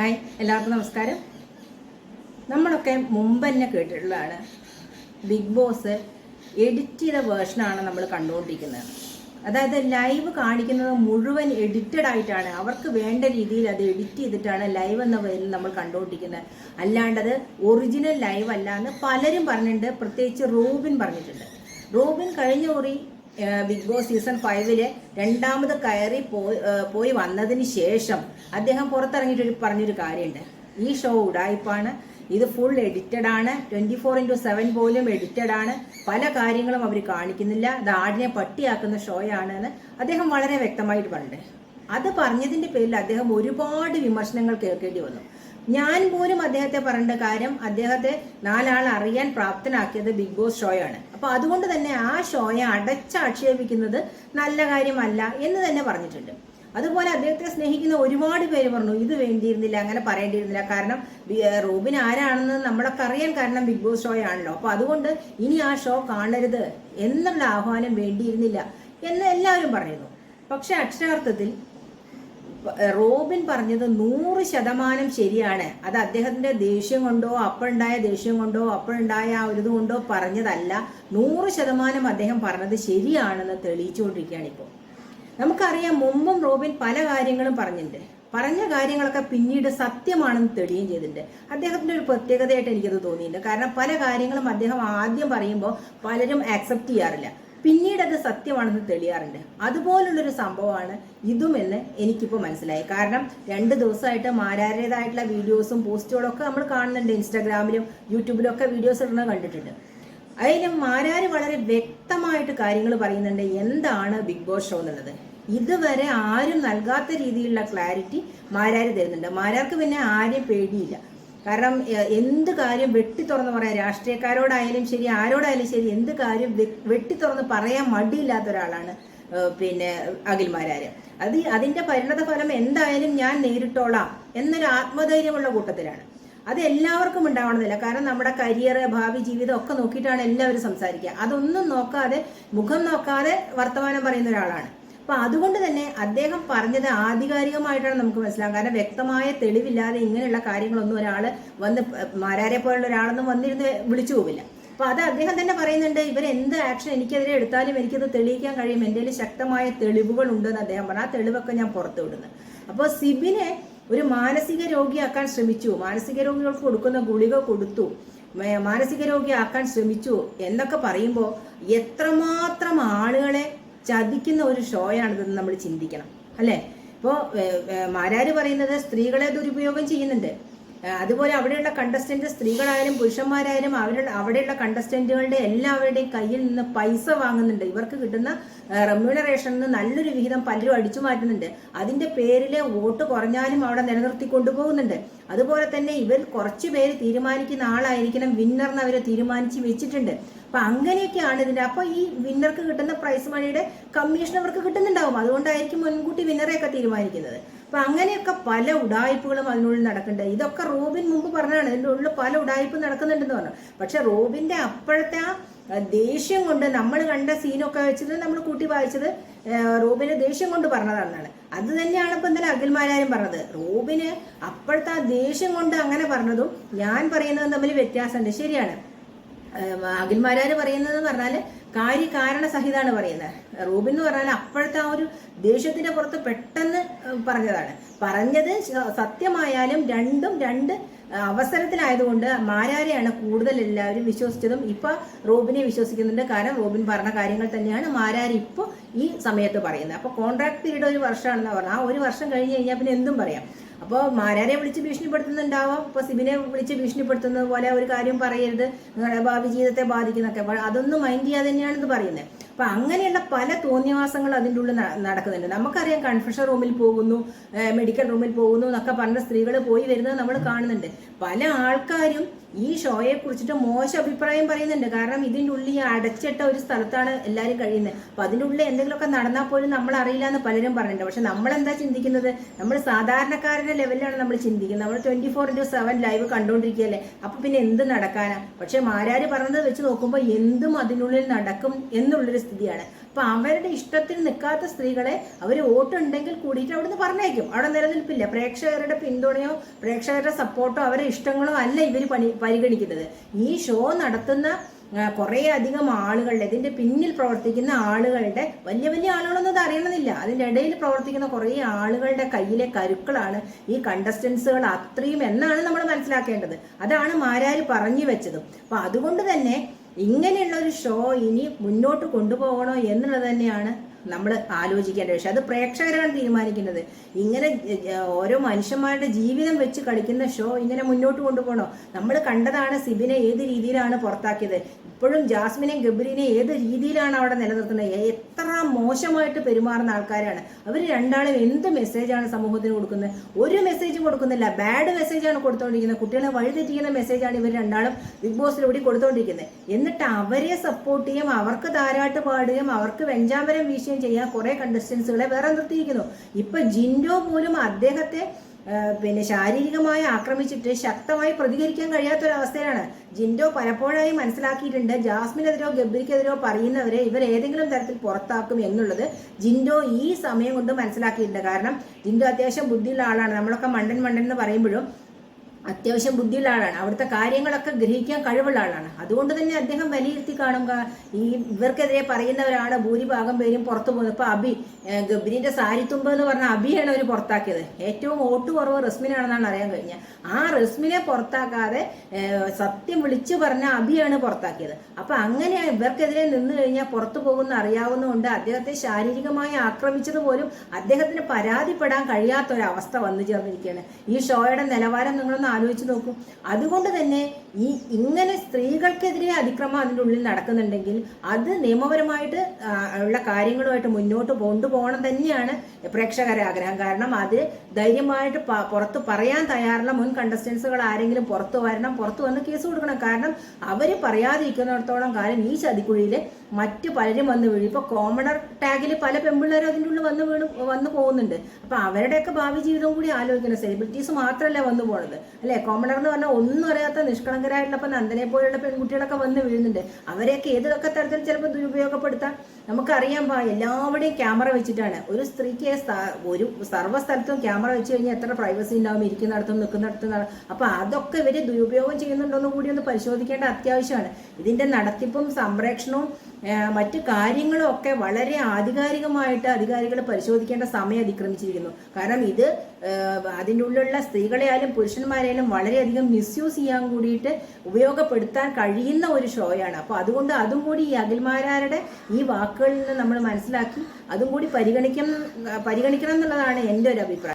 Hi എല്ലാവർക്കും നമസ്കാരം. നമ്മളൊക്കെ മുമ്പ് തന്നെ കേട്ടിട്ടുള്ളതാണ്. ബിഗ് ബോസ് എഡിറ്റ് ചെയ്ത വേർഷനാണ് നമ്മൾ കണ്ടുകൊണ്ടിരിക്കുന്നത്. അതായത് ലൈവ് കാണിക്കുന്നത് മുഴുവൻ എഡിറ്റഡ് ആയിട്ടാണ്. അവർക്ക് വേണ്ട രീതിയിൽ അത് എഡിറ്റ് ചെയ്തിട്ടാണ് ലൈവ് എന്ന പേരിൽ നമ്മൾ കണ്ടുകൊണ്ടിരിക്കുന്നത്. അല്ലാണ്ടത് ഒറിജിനൽ ലൈവ് അല്ല എന്ന് പലരും പറഞ്ഞിട്ടുണ്ട്. പ്രത്യേകിച്ച് റോബിൻ പറഞ്ഞിട്ടുണ്ട്. റോബിൻ കഴിഞ്ഞ കുറി ബിഗ് ബോസ് സീസൺ ഫൈവിൽ രണ്ടാമത് കയറി പോയി പോയി വന്നതിന് ശേഷം അദ്ദേഹം പുറത്തിറങ്ങിയിട്ട് ഒരു പറഞ്ഞൊരു കാര്യമുണ്ട്. ഈ ഷോ ഉടായ്പാണ് ഇത് ഫുൾ എഡിറ്റഡ് ആണ്. ട്വന്റി ഫോർ ഇന്റു സെവൻ പോലും എഡിറ്റഡ് ആണ്. പല കാര്യങ്ങളും അവർ കാണിക്കുന്നില്ല. ഇത് ആടിനെ പട്ടിയാക്കുന്ന ഷോയാണ് എന്ന് അദ്ദേഹം വളരെ വ്യക്തമായിട്ട് പറഞ്ഞിട്ടുണ്ട്. അത് പറഞ്ഞതിന്റെ പേരിൽ അദ്ദേഹം ഒരുപാട് വിമർശനങ്ങൾ കേൾക്കേണ്ടി വന്നു. ഞാൻ പോലും അദ്ദേഹത്തെ പറയേണ്ട കാര്യം അദ്ദേഹത്തെ നാലാൾ അറിയാൻ പ്രാപ്തനാക്കിയത് ബിഗ് ബോസ് ഷോയാണ്. അപ്പൊ അതുകൊണ്ട് തന്നെ ആ ഷോയെ അടച്ചാക്ഷേപിക്കുന്നത് നല്ല കാര്യമല്ല എന്ന് തന്നെ പറഞ്ഞിട്ടുണ്ട്. അതുപോലെ അദ്ദേഹത്തെ സ്നേഹിക്കുന്ന ഒരുപാട് പേര് പറഞ്ഞു ഇത് വേണ്ടിയിരുന്നില്ല അങ്ങനെ പറയേണ്ടിയിരുന്നില്ല. കാരണം റോബിൻ ആരാണെന്ന് നമ്മളൊക്കെ അറിയാൻ കാരണം ബിഗ് ബോസ് ഷോ ആണല്ലോ അപ്പൊ അതുകൊണ്ട് ഇനി ആ ഷോ കാണരുത് എന്നുള്ള ആഹ്വാനം വേണ്ടിയിരുന്നില്ല എന്ന് എല്ലാവരും പറയുന്നു. പക്ഷെ അക്ഷരാർത്ഥത്തിൽ റോബിൻ പറഞ്ഞത് നൂറ് ശതമാനം ശരിയാണ്. അത് അദ്ദേഹത്തിന്റെ ദേഷ്യം കൊണ്ടോ അപ്പോഴുണ്ടായ ദേഷ്യം കൊണ്ടോ അപ്പോഴുണ്ടായ ആ ഒരു കൊണ്ടോ പറഞ്ഞതല്ല. നൂറ് ശതമാനം അദ്ദേഹം പറഞ്ഞത് ശരിയാണെന്ന് തെളിയിച്ചുകൊണ്ടിരിക്കുകയാണ് ഇപ്പോൾ. നമുക്കറിയാം മുമ്പും റോബിൻ പല കാര്യങ്ങളും പറഞ്ഞിട്ടുണ്ട്. പറഞ്ഞ കാര്യങ്ങളൊക്കെ പിന്നീട് സത്യമാണെന്ന് തെളിയും ചെയ്തിട്ടുണ്ട്. അദ്ദേഹത്തിന്റെ ഒരു പ്രത്യേകതയായിട്ട് എനിക്കത് തോന്നിയിട്ടുണ്ട്. കാരണം പല കാര്യങ്ങളും അദ്ദേഹം ആദ്യം പറയുമ്പോൾ പലരും ആക്സെപ്റ്റ് ചെയ്യാറില്ല. പിന്നീട് അത് സത്യമാണെന്ന് തെളിയാറുണ്ട്. അതുപോലുള്ളൊരു സംഭവമാണ് ഇതുമെന്ന് എനിക്കിപ്പോൾ മനസ്സിലായി. കാരണം രണ്ട് ദിവസമായിട്ട് മാരാരുടേതായിട്ടുള്ള വീഡിയോസും പോസ്റ്റുകളൊക്കെ നമ്മൾ കാണുന്നുണ്ട് ഇൻസ്റ്റാഗ്രാമിലും യൂട്യൂബിലും ഒക്കെ വീഡിയോസ് ഇടുന്നത് കണ്ടിട്ടുണ്ട്. അതിന് മാരാര് വളരെ വ്യക്തമായിട്ട് കാര്യങ്ങൾ പറയുന്നുണ്ട് എന്താണ് ബിഗ് ബോസ് ഷോ എന്നുള്ളത്. ഇതുവരെ ആരും നൽകാത്ത രീതിയിലുള്ള ക്ലാരിറ്റി മാരാര് തരുന്നുണ്ട്. മാരാർക്ക് പിന്നെ ആരും പേടിയില്ല. കാരണം എന്ത് കാര്യം വെട്ടി തുറന്ന് പറയാം രാഷ്ട്രീയക്കാരോടായാലും ശരി ആരോടായാലും ശരി എന്ത് കാര്യം വെട്ടി തുറന്ന് പറയാൻ മടിയില്ലാത്ത ഒരാളാണ് പിന്നെ അഖിൽമാരാര്. അത് അതിന്റെ പരിണത ഫലം എന്തായാലും ഞാൻ നേരിട്ടോളാം എന്നൊരു ആത്മധൈര്യമുള്ള കൂട്ടത്തിലാണ്. അത് എല്ലാവർക്കും ഉണ്ടാവണമെന്നില്ല. കാരണം നമ്മുടെ കരിയർ ഭാവി ജീവിതം ഒക്കെ നോക്കിയിട്ടാണ് എല്ലാവരും സംസാരിക്കുക. അതൊന്നും നോക്കാതെ മുഖം നോക്കാതെ വർത്തമാനം പറയുന്ന ഒരാളാണ്. അപ്പൊ അതുകൊണ്ട് തന്നെ അദ്ദേഹം പറഞ്ഞത് ആധികാരികമായിട്ടാണ് നമുക്ക് മനസ്സിലാകും കാരണം വ്യക്തമായ തെളിവില്ലാതെ ഇങ്ങനെയുള്ള കാര്യങ്ങളൊന്നും ഒരാൾ വന്ന് മാരാരെ പോലുള്ള ഒരാളൊന്നും വന്നിരുന്ന് വിളിച്ചു പോവില്ല. അപ്പൊ അത് അദ്ദേഹം തന്നെ പറയുന്നുണ്ട് ഇവർ എന്ത് ആക്ഷൻ എനിക്കെതിരെ എടുത്താലും എനിക്കത് തെളിയിക്കാൻ കഴിയും. എന്റെ കയ്യിൽ ശക്തമായ തെളിവുകൾ ഉണ്ടെന്ന് അദ്ദേഹം പറഞ്ഞു. ആ തെളിവൊക്കെ ഞാൻ പുറത്തു വിടുന്നു. അപ്പോൾ സിബിനെ ഒരു മാനസിക രോഗിയാക്കാൻ ശ്രമിച്ചു. മാനസിക രോഗികൾക്ക് കൊടുക്കുന്ന ഗുളിക കൊടുത്തു. മാനസിക രോഗിയാക്കാൻ ശ്രമിച്ചു എന്നൊക്കെ പറയുമ്പോൾ എത്രമാത്രം ആളുകളെ ചതിക്കുന്ന ഒരു ഷോയാണിതെന്ന് നമ്മൾ ചിന്തിക്കണം. അല്ലേ? ഇപ്പോൾ മാരാര് പറയുന്നത് സ്ത്രീകളെ ദുരുപയോഗം ചെയ്യുന്നുണ്ട്. അതുപോലെ അവിടെയുള്ള കണ്ടസ്റ്റന്റ് സ്ത്രീകളായാലും പുരുഷന്മാരായാലും അവരുടെ അവിടെയുള്ള കണ്ടസ്റ്റന്റുകളുടെ എല്ലാവരുടെയും കയ്യിൽ നിന്ന് പൈസ വാങ്ങുന്നുണ്ട്. ഇവർക്ക് കിട്ടുന്ന റെമ്യൂണറേഷനിൽ നിന്ന് നല്ലൊരു വിഹിതം പലരും അടിച്ചു മാറ്റുന്നുണ്ട്. അതിന്റെ പേരിൽ വോട്ട് കുറഞ്ഞാലും അവിടെ നിലനിർത്തി കൊണ്ടുപോകുന്നുണ്ട്. അതുപോലെ തന്നെ ഇവർ കുറച്ച് പേര് തീരുമാനിക്കുന്ന ആളായിരിക്കണം വിന്നർ എന്ന് തീരുമാനിച്ചു തീരുമാനിച്ച് വെച്ചിട്ടുണ്ട്. അപ്പൊ അങ്ങനെയൊക്കെയാണ് ഇതിന്റെ അപ്പൊ ഈ വിന്നർക്ക് കിട്ടുന്ന പ്രൈസ് മണിയുടെ കമ്മീഷൻ അവർക്ക് കിട്ടുന്നുണ്ടാവും. അതുകൊണ്ടായിരിക്കും മുൻകൂട്ടി വിന്നറെയൊക്കെ തീരുമാനിക്കുന്നത്. അപ്പൊ അങ്ങനെയൊക്കെ പല ഉടായ്പകളും അതിനുള്ളിൽ നടക്കുന്നുണ്ട്. ഇതൊക്കെ റോബിൻ മുമ്പ് പറഞ്ഞാണ് ഇതിന്റെ ഉള്ളിൽ പല ഉടായ്പ നടക്കുന്നുണ്ടെന്ന് പറഞ്ഞു. പക്ഷെ റോബിന്റെ അപ്പോഴത്തെ ആ ദേഷ്യം കൊണ്ട് നമ്മൾ കണ്ട സീനൊക്കെ വെച്ചത് നമ്മൾ കൂട്ടി വായിച്ചത് റോബിനെ ദേഷ്യം കൊണ്ട് പറഞ്ഞതാണെന്നാണ്. അത് തന്നെയാണ് ഇപ്പൊ ഇന്നലെ അഖിൽമാരാരും പറഞ്ഞത്. റോബിന് അപ്പോഴത്തെ ആ ദേഷ്യം കൊണ്ട് അങ്ങനെ പറഞ്ഞതും ഞാൻ പറയുന്നതും തമ്മിൽ വ്യത്യാസമുണ്ട്. ശരിയാണ്. അഖിൽമാരാര് പറയുന്നത് പറഞ്ഞാൽ കാര്യകാരണ സഹിതാണ് പറയുന്നത്. റൂബിൻ എന്ന് പറഞ്ഞാൽ അപ്പോഴത്തെ ആ ഒരു ദേഷ്യത്തിന്റെ പുറത്ത് പെട്ടെന്ന് പറഞ്ഞതാണ്. പറഞ്ഞത് സത്യമായാലും രണ്ടും രണ്ട് അവസരത്തിലായതുകൊണ്ട് മാരാരെയാണ് കൂടുതൽ എല്ലാവരും വിശ്വസിച്ചതും. ഇപ്പൊ റോബിനെ വിശ്വസിക്കുന്നുണ്ട്. കാരണം റോബിൻ പറഞ്ഞ കാര്യങ്ങൾ തന്നെയാണ് മാരാര് ഇപ്പോൾ ഈ സമയത്ത് പറയുന്നത്. അപ്പൊ കോൺട്രാക്ട് പീരീഡ് ഒരു വർഷമാണെന്ന് പറഞ്ഞാൽ ആ ഒരു വർഷം കഴിഞ്ഞ് കഴിഞ്ഞാൽ പിന്നെ എന്തും പറയാം. അപ്പോൾ മാരാരെ വിളിച്ച് ഭീഷണിപ്പെടുത്തുന്നുണ്ടാവാം. ഇപ്പോൾ സിബിനെ വിളിച്ച് ഭീഷണിപ്പെടുത്തുന്നത് പോലെ ഒരു കാര്യം പറയരുത്. നിങ്ങളുടെ ഭാവി ജീവിതത്തെ ബാധിക്കുന്നൊക്കെ. അതൊന്നും മൈൻഡ് ചെയ്യാതെ തന്നെയാണ് ഇത് പറയുന്നത് അപ്പൊ അങ്ങനെയുള്ള പല തോന്നിയവാസങ്ങൾ അതിന്റെ ഉള്ളിൽ നടക്കുന്നുണ്ട്. നമുക്കറിയാം കൺഫ്യൂഷൻ റൂമിൽ പോകുന്നു മെഡിക്കൽ റൂമിൽ പോകുന്നു എന്നൊക്കെ പറഞ്ഞ സ്ത്രീകൾ പോയി വരുന്നത് നമ്മൾ കാണുന്നുണ്ട്. പല ആൾക്കാരും ഈ ഷോയെ കുറിച്ചിട്ട് മോശം അഭിപ്രായം പറയുന്നുണ്ട്. കാരണം ഇതിന്റെ ഉള്ളിൽ അടച്ചിട്ട ഒരു സ്ഥലത്താണ് എല്ലാവരും കഴിയുന്നത്. അപ്പൊ അതിന്റെ ഉള്ളിൽ എന്തെങ്കിലുമൊക്കെ നടന്നാൽ പോലും നമ്മൾ അറിയില്ല എന്ന് പലരും പറഞ്ഞിട്ടുണ്ട്. പക്ഷെ നമ്മൾ എന്താ ചിന്തിക്കുന്നത്? നമ്മൾ സാധാരണക്കാരുടെ ലെവലിലാണ് നമ്മൾ ചിന്തിക്കുന്നത്. നമ്മൾ twenty four into seven live കണ്ടുകൊണ്ടിരിക്കുകയല്ലേ അപ്പൊ പിന്നെ എന്ത് നടക്കാനാ? പക്ഷെ മാരാര് പറഞ്ഞത് വെച്ച് നോക്കുമ്പോൾ എന്തും അതിനുള്ളിൽ നടക്കും എന്നുള്ളൊരു സ്ഥിതിയാണ്. അപ്പൊ അവരുടെ ഇഷ്ടത്തിന് നിൽക്കാത്ത സ്ത്രീകളെ അവർ വോട്ടുണ്ടെങ്കിൽ കൂടിയിട്ട് അവിടുന്ന് പറഞ്ഞേക്കും അവിടെ നിലനിൽപ്പില്ല. പ്രേക്ഷകരുടെ പിന്തുണയോ പ്രേക്ഷകരുടെ സപ്പോർട്ടോ അവരുടെ ഇഷ്ടങ്ങളോ അല്ല ഇവർ പണി പരിഗണിക്കുന്നത്. ഈ ഷോ നടത്തുന്ന കുറേ അധികം ആളുകളുടെ ഇതിന്റെ പിന്നിൽ പ്രവർത്തിക്കുന്ന ആളുകളുടെ വലിയ വലിയ ആളുകളൊന്നും അത് അറിയണമെന്നില്ല. അതിന്റെ ഇടയിൽ പ്രവർത്തിക്കുന്ന കുറേ ആളുകളുടെ കയ്യിലെ കരുക്കളാണ് ഈ കണ്ടസ്റ്റൻസുകൾ അത്രയും എന്നാണ് നമ്മൾ മനസ്സിലാക്കേണ്ടത്. അതാണ് മാരാര് പറഞ്ഞു വെച്ചതും. അപ്പൊ അതുകൊണ്ട് തന്നെ ഇങ്ങനെയുള്ള ഒരു ഷോ ഇനി മുന്നോട്ട് കൊണ്ടുപോകണോ എന്നുള്ളത് തന്നെയാണ് നമ്മൾ ആലോചിക്കേണ്ട വിഷയം. അത് പ്രേക്ഷകരാണ് തീരുമാനിക്കുന്നത്. ഇങ്ങനെ ഓരോ മനുഷ്യന്മാരുടെ ജീവിതം വെച്ച് കളിക്കുന്ന ഷോ ഇങ്ങനെ മുന്നോട്ട് കൊണ്ടുപോകണോ? നമ്മൾ കണ്ടതാണ് സിബിനെ ഏത് രീതിയിലാണ് പുറത്താക്കിയത്. ഇപ്പോഴും ജാസ്മിനെ ഗബ്രീനെ ഏത് രീതിയിലാണ് അവിടെ നിലനിർത്തുന്നത്? എത്ര മോശമായിട്ട് പെരുമാറുന്ന ആൾക്കാരാണ്. അവർ രണ്ടാളും എന്ത് മെസ്സേജാണ് സമൂഹത്തിന് കൊടുക്കുന്നത്? ഒരു മെസ്സേജും കൊടുക്കുന്നില്ല. ബാഡ് മെസ്സേജാണ് കൊടുത്തുകൊണ്ടിരിക്കുന്നത് കുട്ടികളെ വഴിതെറ്റിക്കുന്ന മെസ്സേജാണ് ഇവർ രണ്ടാളും ബിഗ് ബോസിലൂടെ കൊടുത്തുകൊണ്ടിരിക്കുന്നത് എന്നിട്ട് അവരെ സപ്പോർട്ട് ചെയ്യും അവർക്ക് താരാട്ട് പാടുകയും അവർക്ക് വെഞ്ചാമരം വീശുകയും ചെയ്യാൻ കുറെ കണ്ടസ്റ്റൻസുകളെ വേറെ നിർത്തിയിരിക്കുന്നു. ഇപ്പൊ ജിൻഡോ പോലും അദ്ദേഹത്തെ പിന്നെ ശാരീരികമായി ആക്രമിച്ചിട്ട് ശക്തമായി പ്രതികരിക്കാൻ കഴിയാത്തൊരവസ്ഥയിലാണ്. ജിൻഡോ പലപ്പോഴായി മനസ്സിലാക്കിയിട്ടുണ്ട് ജാസ്മിനെതിരോ ഗബ്രിക്കെതിരോ പറയുന്നവരെ ഇവർ ഏതെങ്കിലും തരത്തിൽ പുറത്താക്കും എന്നുള്ളത് ജിൻഡോ ഈ സമയം കൊണ്ട് മനസ്സിലാക്കിയിട്ടുണ്ട്. കാരണം ജിൻഡോ അത്യാവശ്യം ബുദ്ധിയുള്ള ആളാണ്. നമ്മളൊക്കെ മണ്ടൻ മണ്ടൻ എന്ന് പറയുമ്പോഴും അത്യാവശ്യം ബുദ്ധിയുള്ള ആളാണ്. അവിടുത്തെ കാര്യങ്ങളൊക്കെ ഗ്രഹിക്കാൻ കഴിവുള്ള ആളാണ്. അതുകൊണ്ട് തന്നെ അദ്ദേഹം വിലയിരുത്തി കാണും ഈ ഇവർക്കെതിരെ പറയുന്നവരാണ് ഭൂരിഭാഗം പേരും പുറത്തു പോകുന്നത് ഇപ്പൊ അബി ഗബ്രീന്റെ സാരിത്തുമ്പ് എന്ന് പറഞ്ഞ അബിയാണ് അവർ പുറത്താക്കിയത്. ഏറ്റവും വോട്ട് കുറവ് റസ്മിനാണെന്നാണ് അറിയാൻ കഴിഞ്ഞത് ആ റസ്മിനെ പുറത്താക്കാതെ സത്യം വിളിച്ചു പറഞ്ഞ അബിയാണ് പുറത്താക്കിയത്. അപ്പൊ അങ്ങനെ ഇവർക്കെതിരെ നിന്ന് കഴിഞ്ഞാൽ പുറത്തു പോകുന്ന അറിയാവുന്നതുകൊണ്ട് അദ്ദേഹത്തെ ശാരീരികമായി ആക്രമിച്ചത് പോലും അദ്ദേഹത്തിന് പരാതിപ്പെടാൻ കഴിയാത്ത ഒരു അവസ്ഥ വന്നു ചേർന്നിരിക്കുകയാണ്. ഈ ഷോയുടെ നിലവാരം നിങ്ങളൊന്ന് ആലോചിച്ച് നോക്കൂ. അതുകൊണ്ട് തന്നെ ഈ ഇങ്ങനെ സ്ത്രീകൾക്കെതിരെ അതിക്രമം അതിന്റെ ഉള്ളിൽ നടക്കുന്നുണ്ടെങ്കിൽ അത് നിയമപരമായിട്ട് ഉള്ള കാര്യങ്ങളുമായിട്ട് മുന്നോട്ട് കൊണ്ടുപോകണം തന്നെയാണ് പ്രേക്ഷകരെ ആഗ്രഹം. കാരണം അത് ധൈര്യമായിട്ട് പുറത്ത് പറയാൻ തയ്യാറുള്ള മുൻ കണ്ടസ്റ്റൻസുകൾ ആരെങ്കിലും പുറത്ത് വരണം പുറത്ത് വന്ന് കേസ് കൊടുക്കണം. കാരണം അവർ പറയാതിരിക്കുന്നിടത്തോളം കാലം ഈ ചതിക്കുഴിയിൽ മറ്റ് പലരും വന്ന് വീഴും. ഇപ്പൊ കോമണർ ടാഗിൽ പല പെമ്പിള്ളേരും അതിന്റെ ഉള്ളിൽ വന്ന് വീണ് വന്ന് പോകുന്നുണ്ട്. അപ്പോൾ അവരുടെയൊക്കെ ഭാവി ജീവിതം കൂടി ആലോചിക്കണം. സെലിബ്രിറ്റീസ് മാത്രമല്ല വന്നു പോണത്. അല്ലെ? കോമണർ എന്ന് പറഞ്ഞാൽ ഒന്നും അറിയാത്ത നിഷ്കളങ്കരായിട്ടുള്ള നന്ദനെ പോലുള്ള പെൺകുട്ടികളൊക്കെ വന്ന് വീഴുന്നുണ്ട്. അവരെയൊക്കെ ഏതൊക്കെ തരത്തിൽ ചിലപ്പോൾ ദുരുപയോഗപ്പെടുത്താം? നമുക്കറിയാം പാ എല്ലാവിടെയും ക്യാമറ വെച്ചിട്ടാണ്. ഒരു സ്ത്രീക്ക് ഒരു സർവ സ്ഥലത്തും ക്യാമറ വെച്ച് കഴിഞ്ഞാൽ എത്ര പ്രൈവസി ഉണ്ടാവും? ഇരിക്കുന്നിടത്തും നിൽക്കുന്നിടത്തും നട- അപ്പൊ അതൊക്കെ ഇവർ ദുരുപയോഗം ചെയ്യുന്നുണ്ടോ എന്ന് കൂടി ഒന്ന് പരിശോധിക്കേണ്ട അത്യാവശ്യമാണ്. ഇതിന്റെ നടത്തിപ്പും സംരക്ഷണവും ആ, മറ്റു കാര്യങ്ങളും ഒക്കെ വളരെ ആധികാരികമായിട്ട് അധികാരികൾ പരിശോധിക്കേണ്ട സമയം അതിക്രമിച്ചിരിക്കുന്നു. കാരണം ഇത് അതിന്റെ ഉള്ളിലുള്ള സ്ത്രീകളെയായാലും പുരുഷന്മാരെയായാലും വളരെയധികം മിസ്യൂസ് ചെയ്യാൻ കൂടിയിട്ട് ഉപയോഗപ്പെടുത്താൻ കഴിയുന്ന ഒരു ഷോയാണ് അപ്പോൾ അതുകൊണ്ട് അതും കൂടി ഈ അഖിൽമാരാരുടെ ഈ വാക്കുകളിൽ നിന്ന് നമ്മൾ മനസ്സിലാക്കി അതും കൂടി പരിഗണിക്കണം പരിഗണിക്കണം എന്നുള്ളതാണ് എന്റെ ഒരു അഭിപ്രായം.